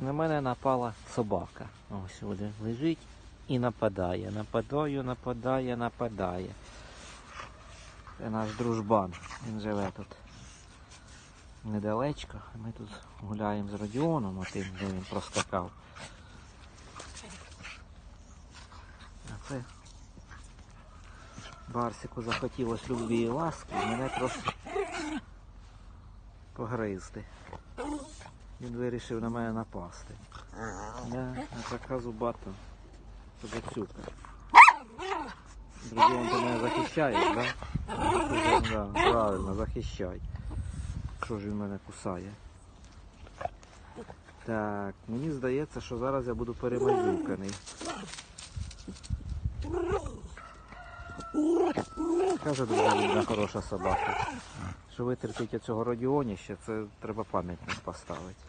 На мене напала собака. Ось сюди лежить і нападає. Нападаю, нападає, нападає. Це наш дружбан. Він живе тут недалечко. Ми тут гуляємо з Родіоном, отим, де він проскакав. А це Барсику захотілося любві і ласки, мене просто погризти. Він вирішив на мене напасти. А така зубата собацюка. Друзі, він мене захищає, да? Да, правильно, захищай. Що ж він мене кусає? Так, мені здається, що зараз я буду перемазюканий. Каже дуже рідна хороша собака. Що витерпіть цього радіоніща, це треба пам'ятник поставити.